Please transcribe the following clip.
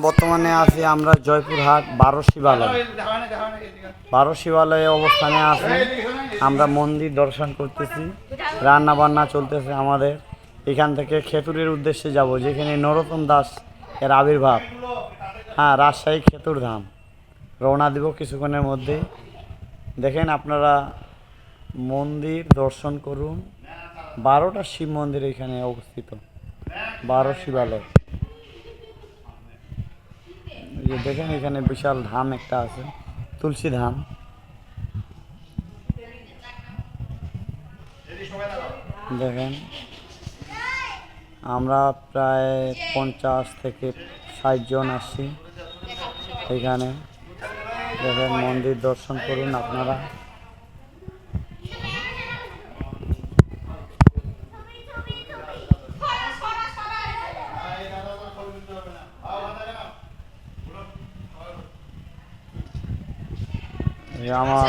বর্তমানে আছি আমরা জয়পুরহাট বারো শিবালয়। বারো শিবালয়ে অবস্থানে আছি। আমরা মন্দির দর্শন করতেছি। রান্না বান্না চলতেছে আমাদের। এখান থেকে খেতুরের উদ্দেশ্যে যাব, যেখানে নরোত্তম দাস এর আবির্ভাব। হ্যাঁ রাজশাহী খেতুর ধাম। রওনা দিব কিছুক্ষণের মধ্যেই দেখেন আপনারা মন্দির দর্শন করুন। বারোটা শিব মন্দির এখানে অবস্থিত। বারো শিবালয়। যে দেখেন এখানে বিশাল ধাম একটা আছে, তুলসী ধাম। দেখেন, আমরা প্রায় পঞ্চাশ থেকে ষাট জন আসছি এখানে। দেখেন মন্দির দর্শন করুন আপনারা। এই আমার